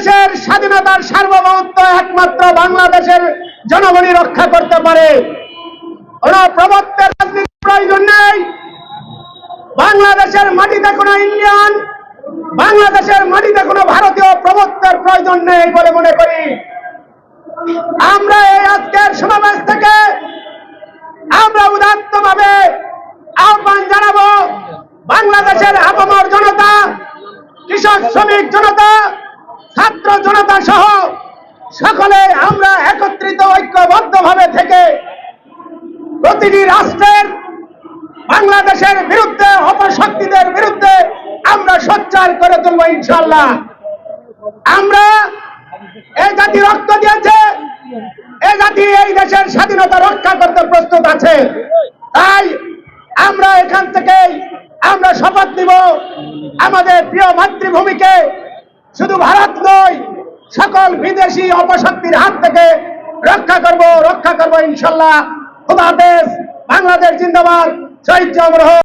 দেশের স্বাধীনতার সার্বভৌমত্ব একমাত্র বাংলাদেশের জনগণই রক্ষা করতে পারে। কোন প্রবক্তের রাজনীতির প্রয়োজন নেই। বাংলাদেশের মাটিতে কোনো ইন্ডিয়ান, বাংলাদেশের মাটিতে কোনো ভারতীয় প্রবক্তের প্রয়োজন নেই বলে মনে করি। আমরা এই আজকের সমাবেশ থেকে আমরা উদাত্ত ভাবে আহ্বান জানাব, বাংলাদেশের আপামর জনতা, কৃষক, শ্রমিক জনতা ছাত্র জনতা সহ সকলে আমরা একত্রিত ঐক্যবদ্ধ ভাবে থেকে প্রতিটি রাষ্ট্রের, বাংলাদেশের বিরুদ্ধে, অপশক্তিদের বিরুদ্ধে আমরা সোচ্চার করে তুলবো ইনশাল্লাহ আমরা এই জাতি রক্ত দিয়েছে এই জাতি এই দেশের স্বাধীনতা রক্ষা করতে প্রস্তুত আছে। তাই আমরা এখান থেকে আমরা শপথ নিব। আমাদের প্রিয় মাতৃভূমিকে শুধু ভারত নয়, সকল বিদেশি অপশক্তির হাত থেকে রক্ষা করব, রক্ষা করব ইনশাল্লাহ। খুদা হাফেজ, বাংলাদেশ জিন্দাবাদ, শহীদ জমরহ